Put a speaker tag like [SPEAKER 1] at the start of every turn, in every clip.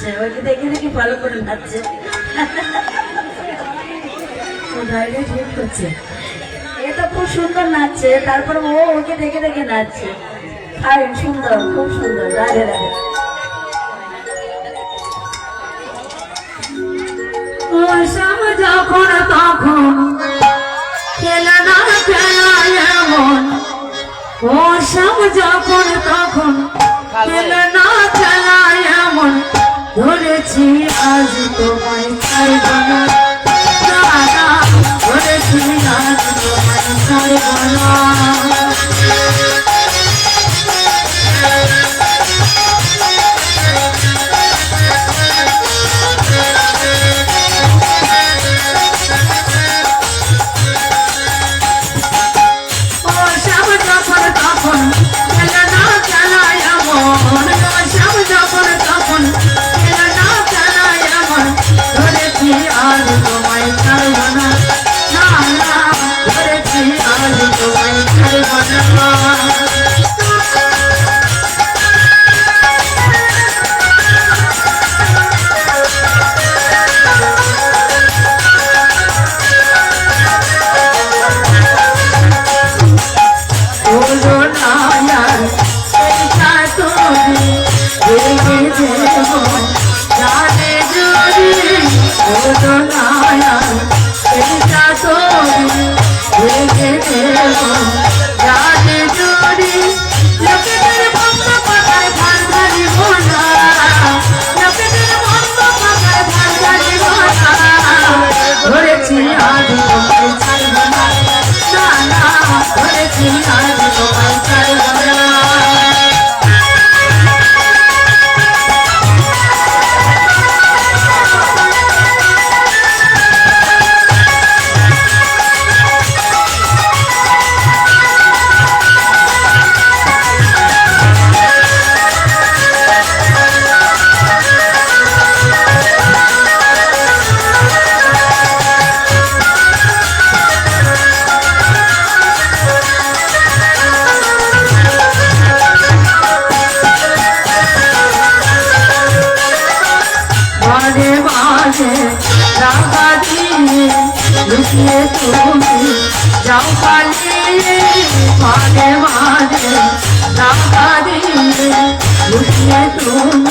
[SPEAKER 1] নাচছে ওকে দেখে দেখে ফলো করে নাচছে করছে। এ তো খুব ও ওকে
[SPEAKER 2] যখন তখন খেলা না খেলা এমন ওসব যখন তখন খেলা না খেলা এমন ধরেছি আজ তোমায় ছাড়ব না। ধরেছি আজ তোমায় ছাড়ব না। তুমি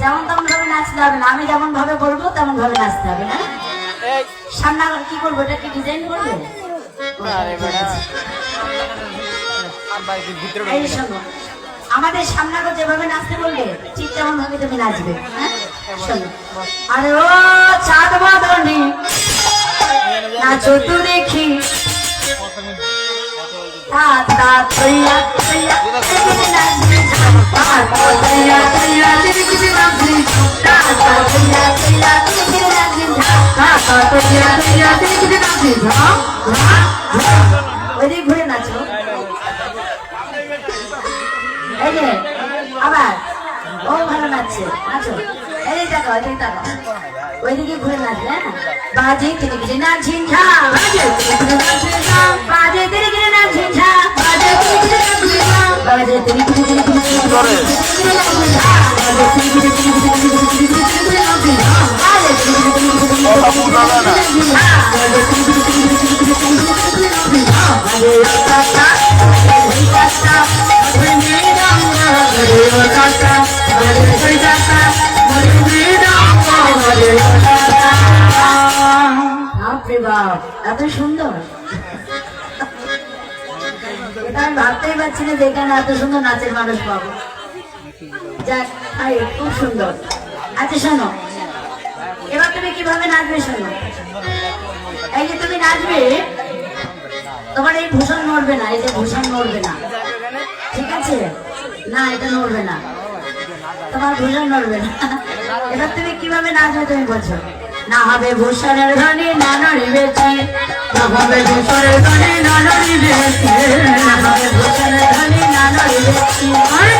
[SPEAKER 1] যেমন তেমন ভাবে নাচতে হবে না আমি যেমন ভাবে বলব তেমন ভাবে নাচতে হবে হ্যাঁ? না সামনে কি করব এটা কি ডিজাইন করব? এই শোনো আমাদের সামনাগর যেভাবে নাচতে বলবে ঠিক তেমন ভাবে তুমি নাচবে হ্যাঁ? আরে ও চাঁদ বাদনি নাচো তো দেখি তা তা তৈয়া তৈয়া আবার ও ভালো লাগছে নাচো এই দেখো এদিকে দেখো ওইদিকে ঘুরে নাচবে বাজে তিনি গিয়ে নাচছেন ঝা বাজে তিনি নাচছেন ঝা বাজে তিনি গিয়ে নাচছেন ঝা বাজে তিনি গিয়ে নাচছেন ঝা বাজে তিনি গিয়ে নাচছেন
[SPEAKER 3] ঝা
[SPEAKER 1] বাজে তিনি গিয়ে নাচছেন ঝা বাজে তিনি
[SPEAKER 3] গিয়ে নাচছেন
[SPEAKER 1] ঝা বাজে তিনি গিয়ে নাচছেন ঝা বাজে তিনি gonna Tata, এত সুন্দর। আমি ভাবতেই পারছি না যে এখানে এত সুন্দর নাচের মানুষ পাবো। যাক খুব সুন্দর। আচ্ছা শোনো। এবার তুমি কীভাবে নাচবে, শোনো? এই যে তুমি নাচবে, তোমার এই ভূষণ নড়বে না, এই যে ভূষণ নড়বে না। ঠিক আছে? না, এটা নড়বে না। তোমার ভূষণ নড়বে না। এবার তুমি কীভাবে নাচবে তুমি বলছো? না হবে ভূষণের ধ্বনি না নড়িবে। না হবে ভূষণের ধ্বনি না নড়িবে না হবে ভূষণের ধ্বনি না নড়িবে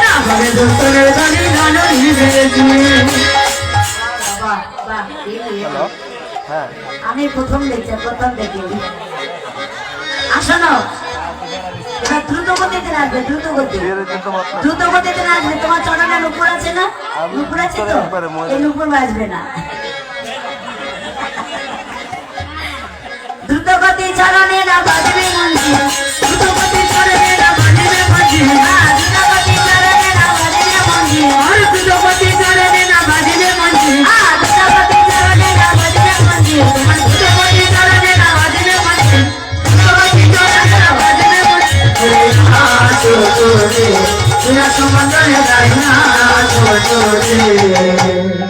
[SPEAKER 1] না হবে ভূষণের ধ্বনি না নড়িবে বাহ, বাহ, এই, এই।
[SPEAKER 3] হ্যাঁ।
[SPEAKER 1] আমি প্রথম দেখছি প্রথম দেখি আসো না দ্রুত গতিতে নাচবে দ্রুত গতি দ্রুত গতিতে নাচবে তোমার চড়ানো নুপুর আছে না? নুপুর আছে তো? এই নুপুর বাজবে না। দ্রুত গতি চরণে না বাজবে মঞ্জি দ্রুত গতি চড়ানে না বাজবে মঞ্জি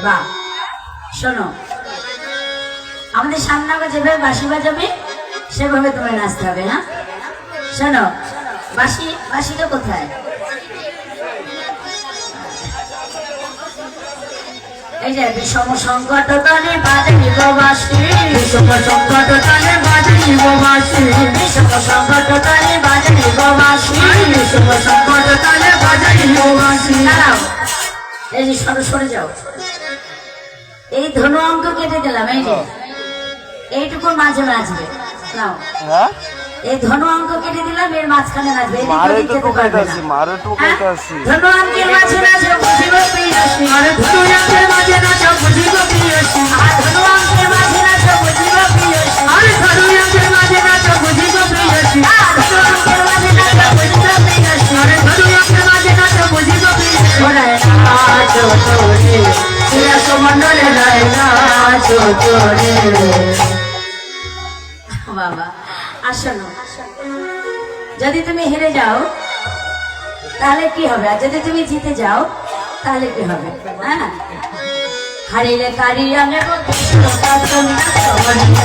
[SPEAKER 1] বাহ শোনো আমাদের সামনে যেভাবে বাঁশি বাজাবে সেভাবে তোমার নাচতে হবে হ্যাঁ? শোনো বাঁশি বাঁশিটা কোথায়? এই যে বিষম সংকট তালে বাজে বাঁশি। বিষম সংকট তালে বাজে বাঁশি। বিষম সংকট তালে বাজে গো বিষম সংকট তালে বাজে দাঁড়াও। এই যে সরে সরে যাও। এই ধনু অঙ্ক কেটে দিলাম এই যে। এইটুকুর মাঝে নাচবে নাও।
[SPEAKER 3] হ্যাঁ?
[SPEAKER 1] এই ধনু অঙ্ক কেটে দিলাম এর মাঝখানে নাচবে
[SPEAKER 3] মারে তো
[SPEAKER 1] যেতে
[SPEAKER 3] আছি মারে টোকাইতে আছি
[SPEAKER 1] হ্যাঁ? ধনু অঙ্কের মাঝে নাচো বুঝিব প্রিয়সী আরে ধনু অঙ্কের মাঝে নাচো বুঝিব প্রিয়সী আর ধনু অঙ্কের মাঝে নাচো বুঝিব প্রিয়সী আরে ধনু অঙ্কের মাঝে বাবা আসনো যদি তুমি হেরে যাও, তাহলে কি হবে? আর যদি তুমি জিতে যাও, তাহলে কি হবে? হ্যাঁ? হারিলে কারিয়া নেব হারিলে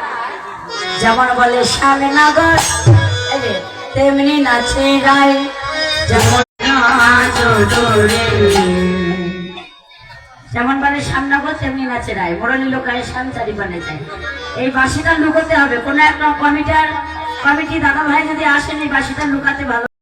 [SPEAKER 1] যেমন বলে শালনগর তেমনি নাচে রায় যেমন। যেমন বলে শ্যামনগর তেমনি নাচে রায় মোরলি লোকায় শ্যাম চারি যায়। এই বাসিটা লুকোতে হবে। কোনো একটা কমিটার কমিটি দাদা ভাই যদি আসেন, এই বাসিটা লুকাতে ভালো